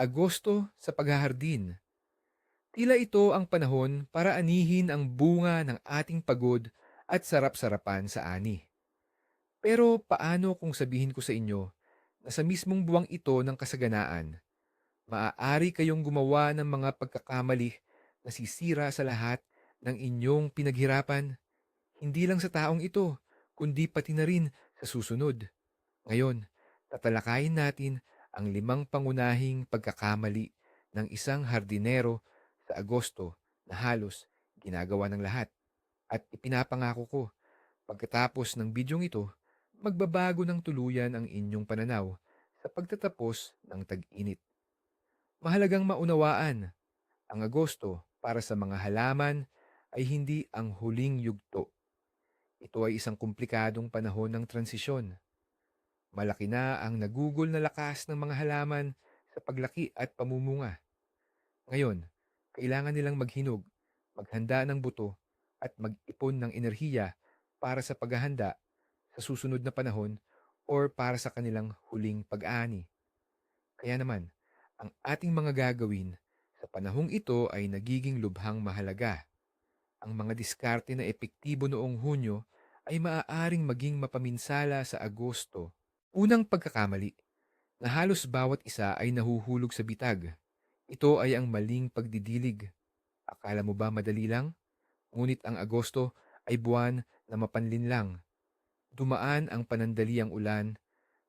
Agosto sa paghahardin. Tila ito ang panahon para anihin ang bunga ng ating pagod at sarap-sarapan sa ani. Pero paano kung sabihin ko sa inyo na sa mismong buwang ito ng kasaganaan, maaari kayong gumawa ng mga pagkakamali na sisira sa lahat ng inyong pinaghirapan, hindi lang sa taong ito, kundi pati na rin sa susunod. Ngayon, tatalakayin natin ang limang pangunahing pagkakamali ng isang hardinero sa Agosto na halos ginagawa ng lahat. At ipinapangako ko, pagkatapos ng bidyong ito, magbabago ng tuluyan ang inyong pananaw sa pagtatapos ng tag-init. Mahalagang maunawaan, ang Agosto para sa mga halaman ay hindi ang huling yugto. Ito ay isang komplikadong panahon ng transisyon. Malaki na ang nagugol na lakas ng mga halaman sa paglaki at pamumunga. Ngayon, kailangan nilang maghinog, maghanda ng buto, at mag-ipon ng enerhiya para sa paghahanda sa susunod na panahon or para sa kanilang huling pag-ani. Kaya naman, ang ating mga gagawin sa panahong ito ay nagiging lubhang mahalaga. Ang mga diskarte na epektibo noong Hunyo ay maaaring maging mapaminsala sa Agosto. Unang pagkakamali, na halos bawat isa ay nahuhulog sa bitag. Ito ay ang maling pagdidilig. Akala mo ba madali lang? Ngunit ang Agosto ay buwan na mapanlin lang. Dumaan ang panandali ang ulan,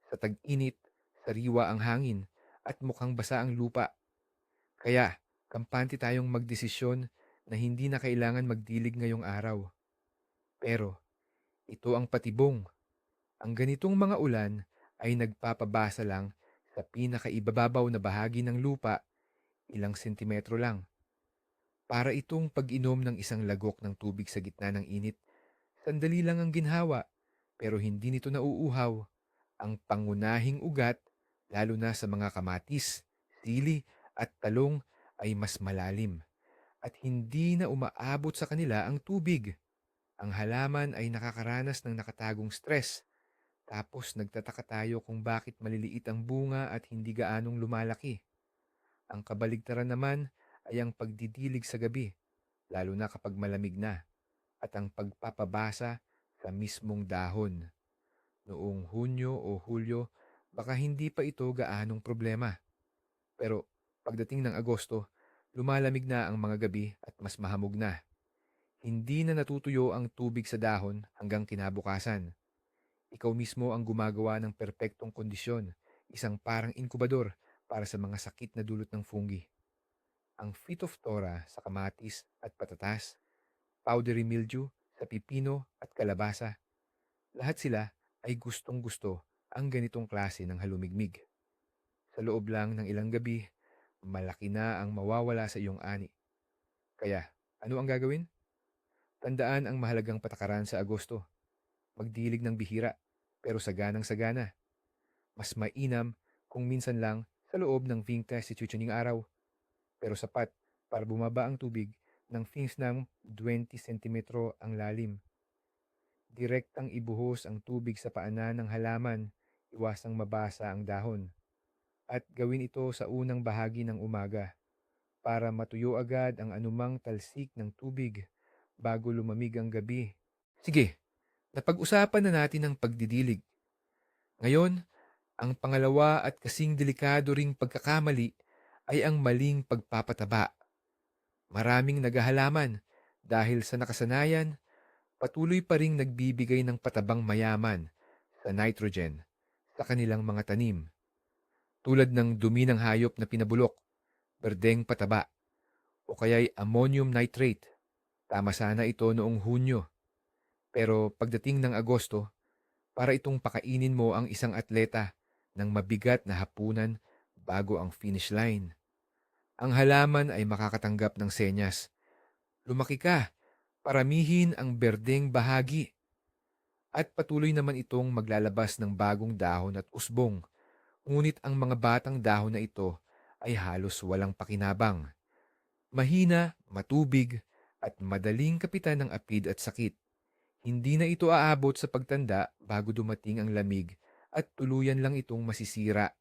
sa tag-init, sariwa ang hangin, at mukhang basa ang lupa. Kaya, kampante tayong magdesisyon na hindi na kailangan magdilig ngayong araw. Pero, ito ang patibong. Ang ganitong mga ulan ay nagpapabasa lang sa pinakaibabaw na bahagi ng lupa, ilang sentimetro lang. Para itong pag-inom ng isang lagok ng tubig sa gitna ng init, sandali lang ang ginhawa, pero hindi nito nauuhaw. Ang pangunahing ugat, lalo na sa mga kamatis, sili at talong ay mas malalim at hindi na umaabot sa kanila ang tubig. Ang halaman ay nakakaranas ng nakatagong stress. Tapos nagtataka tayo kung bakit maliliit ang bunga at hindi gaanong lumalaki. Ang kabaligtaran naman ay ang pagdidilig sa gabi, lalo na kapag malamig na, at ang pagpapabasa sa mismong dahon. Noong Hunyo o Hulyo, baka hindi pa ito gaanong problema. Pero pagdating ng Agosto, lumalamig na ang mga gabi at mas mahamog na. Hindi na natutuyo ang tubig sa dahon hanggang kinabukasan. Ikaw mismo ang gumagawa ng perpektong kondisyon, isang parang inkubador para sa mga sakit na dulot ng fungi. Ang Phytophthora sa kamatis at patatas, powdery mildew sa pipino at kalabasa, lahat sila ay gustong gusto ang ganitong klase ng halumigmig. Sa loob lang ng ilang gabi, malaki na ang mawawala sa iyong ani. Kaya, ano ang gagawin? Tandaan ang mahalagang patakaran sa Agosto. Magdilig ng bihira, pero saganang sagana. Mas mainam kung minsan lang sa loob ng Vingta si Chuchuning araw. Pero sapat para bumaba ang tubig ng fins ng 20 cm ang lalim. Direktang ibuhos ang tubig sa paanan ng halaman, iwasang mabasa ang dahon. At gawin ito sa unang bahagi ng umaga para matuyo agad ang anumang talsik ng tubig bago lumamig ang gabi. Sige, napag-usapan na natin ang pagdidilig. Ngayon, ang pangalawa at kasing delikado ring pagkakamali ay ang maling pagpapataba. Maraming naghahalaman dahil sa nakasanayan, patuloy pa ring nagbibigay ng patabang mayaman sa nitrogen sa kanilang mga tanim. Tulad ng dumi ng hayop na pinabulok, berdeng pataba, o kaya'y ammonium nitrate Tama sana ito noong Hunyo. Pero pagdating ng Agosto, para itong pakainin mo ang isang atleta ng mabigat na hapunan bago ang finish line. Ang halaman ay makakatanggap ng senyas. Lumaki ka, paramihin ang berdeng bahagi. At patuloy naman itong maglalabas ng bagong dahon at usbong. Ngunit ang mga batang dahon na ito ay halos walang pakinabang. Mahina, matubig, at madaling kapitan ng apid at sakit. Hindi na ito aabot sa pagtanda bago dumating ang lamig at tuluyan lang itong masisira.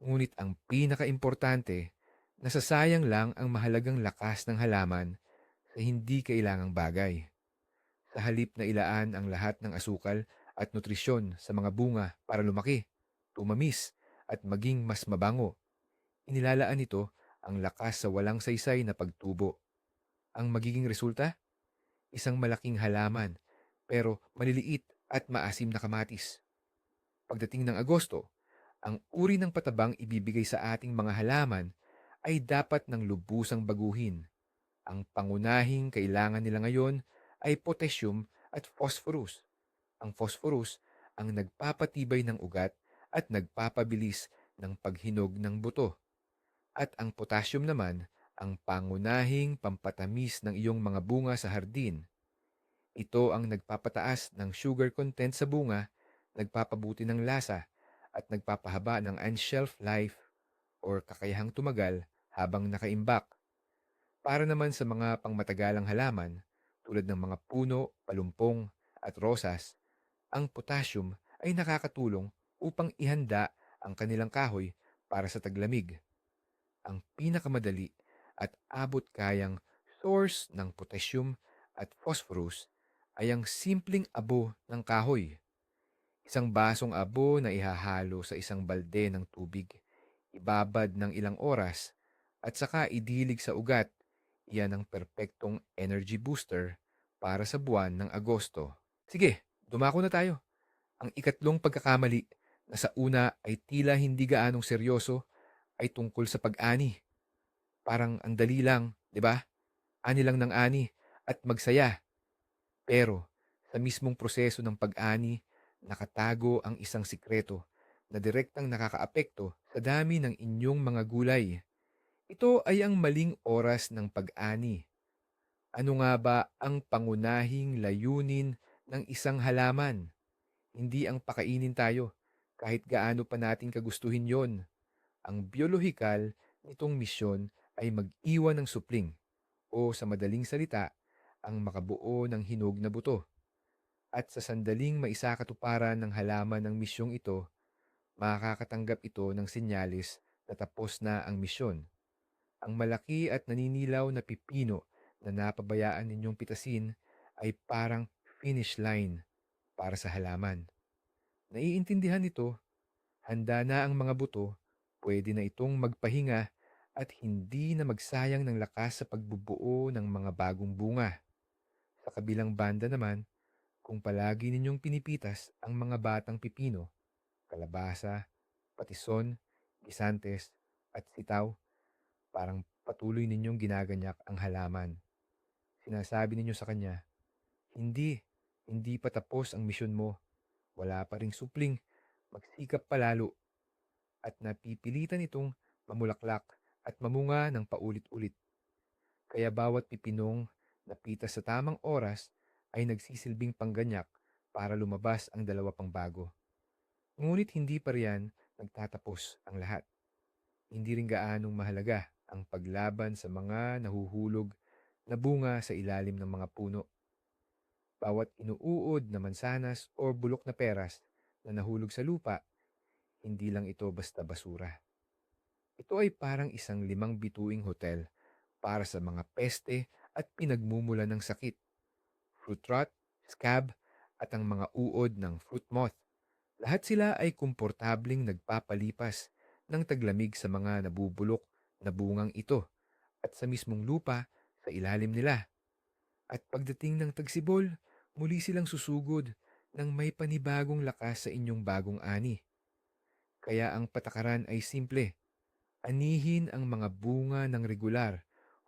Ngunit ang pinakaimportante, nasasayang lang ang mahalagang lakas ng halaman sa hindi kailangang bagay. Sa halip na ilaan ang lahat ng asukal at nutrisyon sa mga bunga para lumaki, tumamis, at maging mas mabango, inilalaan nito ang lakas sa walang saysay na pagtubo. Ang magiging resulta? Isang malaking halaman, pero maliliit at maasim na kamatis. Pagdating ng Agosto, ang uri ng patabang ibibigay sa ating mga halaman ay dapat ng lubusang baguhin. Ang pangunahing kailangan nila ngayon ay potassium at phosphorus. Ang phosphorus ang nagpapatibay ng ugat at nagpapabilis ng paghinog ng buto. At ang potassium naman ang pangunahing pampatamis ng iyong mga bunga sa hardin. Ito ang nagpapataas ng sugar content sa bunga, nagpapabuti ng lasa, at nagpapahaba ng unshelf life or kakayahang tumagal habang nakaimbak. Para naman sa mga pangmatagalang halaman, tulad ng mga puno, palumpong, at rosas, ang potassium ay nakakatulong upang ihanda ang kanilang kahoy para sa taglamig. Ang pinakamadali at abot-kayang source ng potassium at phosphorus ay ang simpleng abo ng kahoy. Isang basong abo na ihahalo sa isang balde ng tubig, ibabad ng ilang oras, at saka idilig sa ugat. Iyan ang perpektong energy booster para sa buwan ng Agosto. Sige, dumako na tayo. Ang ikatlong pagkakamali na sa una ay tila hindi gaanong seryoso ay tungkol sa pag-ani. Parang ang dali lang, di ba? Ani lang ng ani at magsaya. Pero sa mismong proseso ng pag-ani, nakatago ang isang sikreto na direktang nakakaapekto sa dami ng inyong mga gulay. Ito ay ang maling oras ng pag-ani. Ano nga ba ang pangunahing layunin ng isang halaman? Hindi ang pakainin tayo, kahit gaano pa natin kagustuhin yon. Ang biolohikal nitong misyon ay mag-iwan ng supling o sa madaling salita, ang makabuo ng hinog na buto. At sa sandaling maisakatuparan ng halaman ng misyong ito, makakatanggap ito ng sinyalis na tapos na ang misyon. Ang malaki at naninilaw na pipino na napabayaan ninyong pitasin ay parang finish line para sa halaman. Naiintindihan nito, handa na ang mga buto, pwede na itong magpahinga at hindi na magsayang ng lakas sa pagbubuo ng mga bagong bunga. Sa kabilang banda naman, kung palagi ninyong pinipitas ang mga batang pipino, kalabasa, patison, gisantes, at sitaw, parang patuloy ninyong ginaganyak ang halaman. Sinasabi ninyo sa kanya, hindi, hindi pa tapos ang misyon mo. Wala pa ring supling, magsikap palalo. At napipilitan itong mamulaklak at mamunga ng paulit-ulit. Kaya bawat pipinong napitas sa tamang oras ay nagsisilbing pangganyak para lumabas ang dalawa pang bago. Ngunit hindi pa riyan nagtatapos ang lahat. Hindi rin gaanong mahalaga ang paglaban sa mga nahuhulog na bunga sa ilalim ng mga puno. Bawat inuuod na mansanas o bulok na peras na nahulog sa lupa, hindi lang ito basta basura. Ito ay parang isang limang bituing hotel para sa mga peste at pinagmumula ng sakit. Fruit rot, scab, at ang mga uod ng fruit moth. Lahat sila ay komportabling nagpapalipas ng taglamig sa mga nabubulok na bungang ito at sa mismong lupa sa ilalim nila. At pagdating ng tagsibol, muli silang susugod ng may panibagong lakas sa inyong bagong ani. Kaya ang patakaran ay simple. Anihin ang mga bunga ng regular,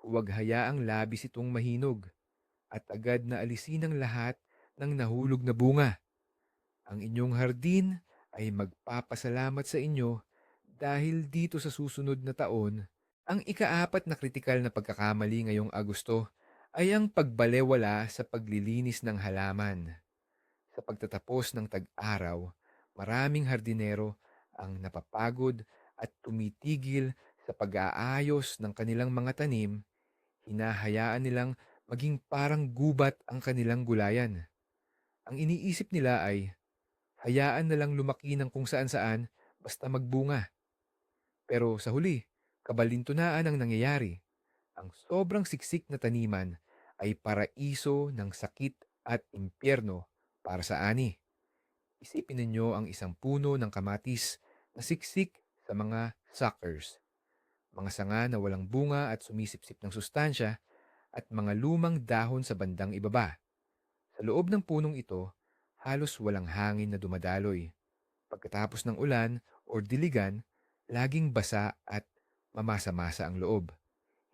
huwag hayaang labis itong mahinog, at agad na alisin ang lahat ng nahulog na bunga. Ang inyong hardin ay magpapasalamat sa inyo dahil dito sa susunod na taon, ang ikaapat na kritikal na pagkakamali ngayong Agosto ay ang pagbalewala sa paglilinis ng halaman. Sa pagtatapos ng tag-araw, maraming hardinero ang napapagod at tumitigil sa pag-aayos ng kanilang mga tanim, hinahayaan nilang maging parang gubat ang kanilang gulayan. Ang iniisip nila ay, hayaan na lang lumaki ng kung saan-saan basta magbunga. Pero sa huli, kabalintunaan ang nangyayari. Ang sobrang siksik na taniman ay paraiso ng sakit at impyerno para sa ani. Isipin ninyo ang isang puno ng kamatis na siksik sa mga suckers. Mga sanga na walang bunga at sumisipsip ng sustansya at mga lumang dahon sa bandang ibaba. Sa loob ng punong ito, halos walang hangin na dumadaloy. Pagkatapos ng ulan o diligan, laging basa at mamasa-masa ang loob.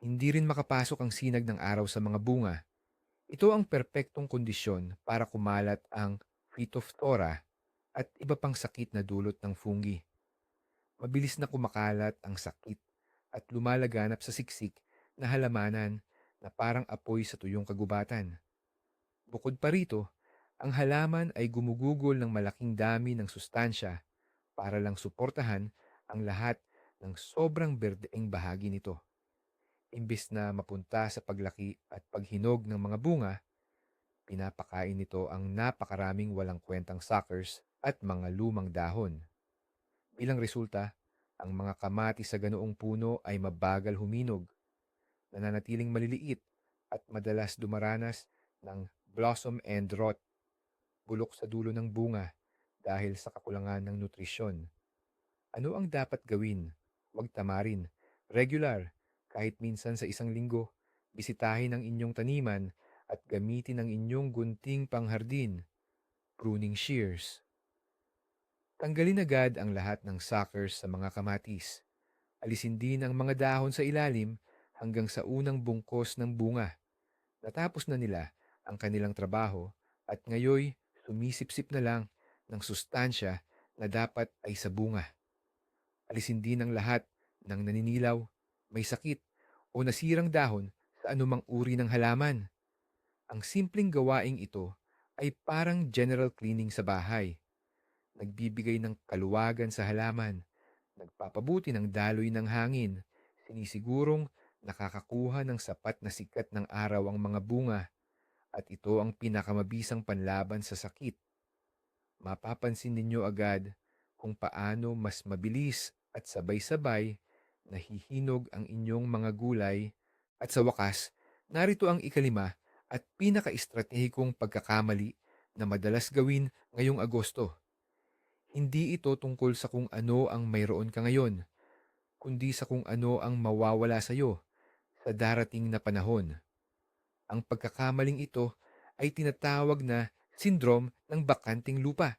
Hindi rin makapasok ang sinag ng araw sa mga bunga. Ito ang perpektong kondisyon para kumalat ang Phytophthora at iba pang sakit na dulot ng fungi. Mabilis na kumakalat ang sakit at lumalaganap sa siksik na halamanan na parang apoy sa tuyong kagubatan. Bukod pa rito, ang halaman ay gumugugol ng malaking dami ng sustansya para lang suportahan ang lahat ng sobrang berdeeng bahagi nito. Imbis na mapunta sa paglaki at paghinog ng mga bunga, pinapakain nito ang napakaraming walang kwentang suckers at mga lumang dahon. Bilang resulta, ang mga kamati sa ganoong puno ay mabagal huminog, nananatiling maliliit at madalas dumaranas ng blossom end rot, bulok sa dulo ng bunga dahil sa kakulangan ng nutrisyon. Ano ang dapat gawin? Huwag tamarin. Regular, kahit minsan sa isang linggo, bisitahin ang inyong taniman at gamitin ang inyong gunting panghardin, pruning shears. Tanggalin agad ang lahat ng suckers sa mga kamatis. Alisin din ang mga dahon sa ilalim hanggang sa unang bungkos ng bunga. Natapos na nila ang kanilang trabaho at ngayoy sumisipsip na lang ng sustansya na dapat ay sa bunga. Alisin din ang lahat ng naninilaw, may sakit o nasirang dahon sa anumang uri ng halaman. Ang simpleng gawaing ito ay parang general cleaning sa bahay. Nagbibigay ng kaluwagan sa halaman, nagpapabuti ng daloy ng hangin, sinisigurong nakakakuha ng sapat na sikat ng araw ang mga bunga, at ito ang pinakamabisang panlaban sa sakit. Mapapansin ninyo agad kung paano mas mabilis at sabay-sabay nahihinog ang inyong mga gulay at sa wakas, narito ang ikalima at pinaka-estratehikong pagkakamali na madalas gawin ngayong Agosto. Hindi ito tungkol sa kung ano ang mayroon ka ngayon, kundi sa kung ano ang mawawala sa iyo sa darating na panahon. Ang pagkakamaling ito ay tinatawag na sindrom ng bakanting lupa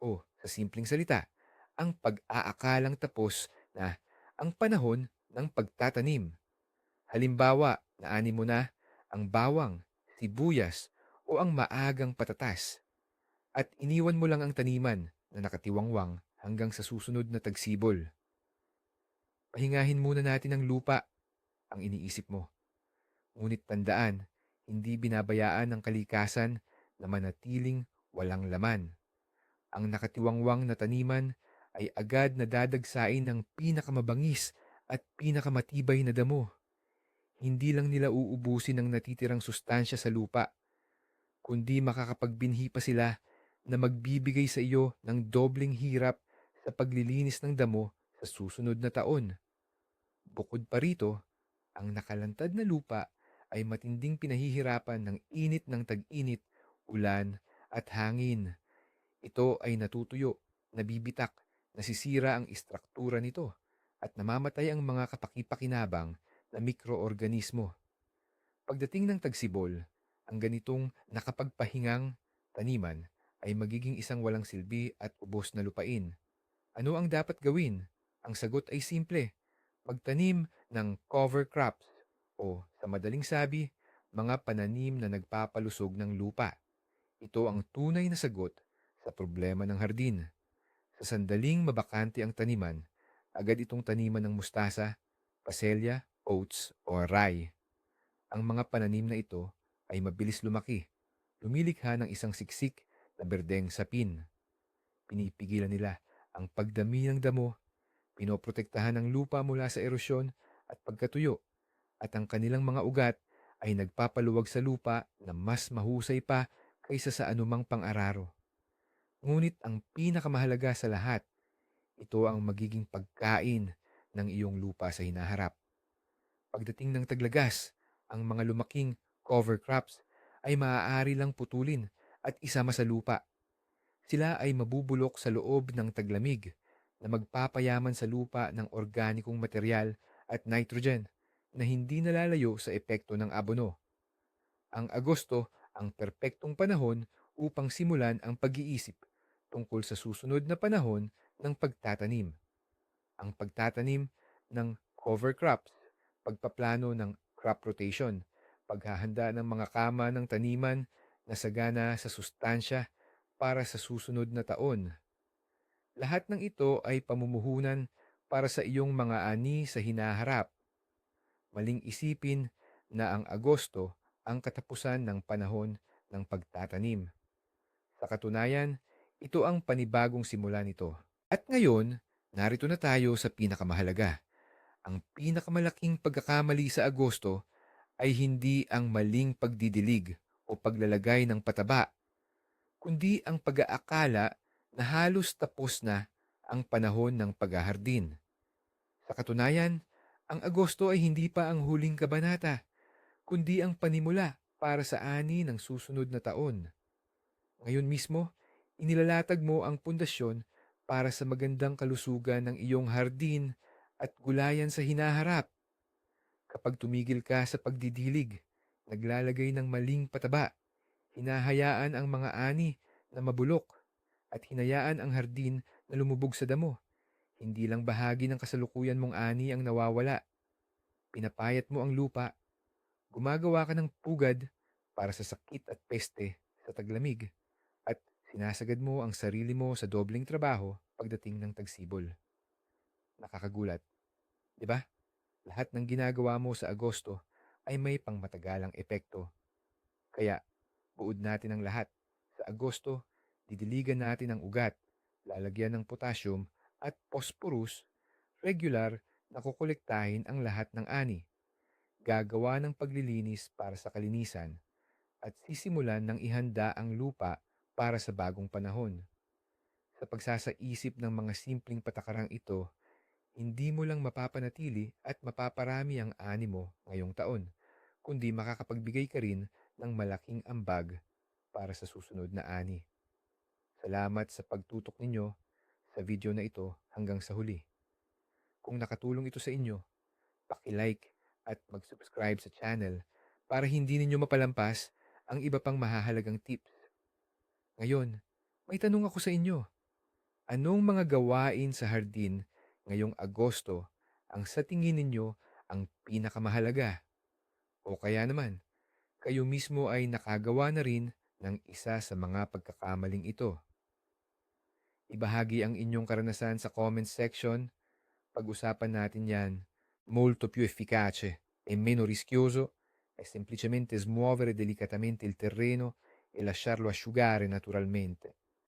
o sa simpleng salita, ang pag-aakalang tapos na ang panahon ng pagtatanim. Halimbawa, naani mo na ang bawang, sibuyas o ang maagang patatas at iniwan mo lang ang taniman na nakatiwangwang hanggang sa susunod na tagsibol. Pahingahin muna natin ang lupa, ang iniisip mo. Ngunit tandaan, hindi binabayaan ng kalikasan na manatiling walang laman. Ang nakatiwangwang na taniman ay agad na dadagsain ng pinakamabangis at pinakamatibay na damo. Hindi lang nila uubusin ang natitirang sustansya sa lupa, kundi makakapagbinhi pa sila na magbibigay sa iyo ng dobling hirap sa paglilinis ng damo sa susunod na taon. Bukod pa rito, ang nakalantad na lupa ay matinding pinahihirapan ng init ng tag-init, ulan at hangin. Ito ay natutuyo, nabibitak, nasisira ang istruktura nito at namamatay ang mga kapakipakinabang na mikroorganismo. Pagdating ng tagsibol, ang ganitong nakapagpahingang taniman ay magiging isang walang silbi at ubos na lupain. Ano ang dapat gawin? Ang sagot ay simple. Magtanim ng cover crops o sa madaling sabi, mga pananim na nagpapalusog ng lupa. Ito ang tunay na sagot sa problema ng hardin. Sa sandaling mabakante ang taniman, agad itong taniman ng mustasa, paselya, oats o rye. Ang mga pananim na ito ay mabilis lumaki, lumilikha ng isang siksik na berdeng sapin. Pinipigilan nila ang pagdami ng damo, pinoprotektahan ng lupa mula sa erosyon at pagkatuyo, at ang kanilang mga ugat ay nagpapaluwag sa lupa na mas mahusay pa kaysa sa anumang pang-araro. Ngunit ang pinakamahalaga sa lahat, ito ang magiging pagkain ng iyong lupa sa hinaharap. Pagdating ng taglagas, ang mga lumaking cover crops ay maaari lang putulin at isama sa lupa. Sila ay mabubulok sa loob ng taglamig na magpapayaman sa lupa ng organikong material at nitrogen na hindi nalalayo sa epekto ng abono. Ang Agosto ang perpektong panahon upang simulan ang pag-iisip tungkol sa susunod na panahon ng pagtatanim. Ang pagtatanim ng cover crops, pagpaplano ng crop rotation, paghahanda ng mga kama ng taniman na sagana sa sustansya para sa susunod na taon. Lahat ng ito ay pamumuhunan para sa iyong mga ani sa hinaharap. Maling isipin na ang Agosto ang katapusan ng panahon ng pagtatanim. Sa katunayan, ito ang panibagong simula nito. At ngayon, narito na tayo sa pinakamahalaga. Ang pinakamalaking pagkakamali sa Agosto ay hindi ang maling pagdidilig o paglalagay ng pataba, kundi ang pag-aakala na halos tapos na ang panahon ng paghahardin. Sa katunayan, ang Agosto ay hindi pa ang huling kabanata, kundi ang panimula para sa ani ng susunod na taon. Ngayon mismo, inilalatag mo ang pundasyon para sa magandang kalusugan ng iyong hardin at gulayan sa hinaharap. Kapag tumigil ka sa pagdidilig, naglalagay ng maling pataba, hinahayaan ang mga ani na mabulok at hinayaan ang hardin na lumubog sa damo. Hindi lang bahagi ng kasalukuyan mong ani ang nawawala. Pinapayat mo ang lupa. Gumagawa ka ng pugad para sa sakit at peste sa taglamig at sinasagad mo ang sarili mo sa dobling trabaho pagdating ng tagsibol. Nakakagulat, ba? Lahat ng ginagawa mo sa Agosto ay may pangmatagalang epekto. Kaya, buod natin ang lahat. Sa Agosto, didiligan natin ang ugat, lalagyan ng potassium at phosphorus, regular na kukolektahin ang lahat ng ani. Gagawa ng paglilinis para sa kalinisan at sisimulan ng ihanda ang lupa para sa bagong panahon. Sa pagsasaisip ng mga simpleng patakarang ito, hindi mo lang mapapanatili at mapaparami ang ani mo ngayong taon, kundi makakapagbigay ka rin ng malaking ambag para sa susunod na ani. Salamat sa pagtutok ninyo sa video na ito hanggang sa huli. Kung nakatulong ito sa inyo, paki-like at mag-subscribe sa channel para hindi ninyo mapalampas ang iba pang mahahalagang tips. Ngayon, may tanong ako sa inyo. Anong mga gawain sa hardin ngayong Agosto ang sa tingin ninyo ang pinakamahalaga? O kaya naman, kayo mismo ay nakagawa na rin ng isa sa mga pagkakamaling ito. Ibahagi ang inyong karanasan sa comment section. Pag-usapan natin yan. Molto più efficace e meno rischioso è semplicemente smuovere delicatamente il terreno e lasciarlo asciugare naturalmente.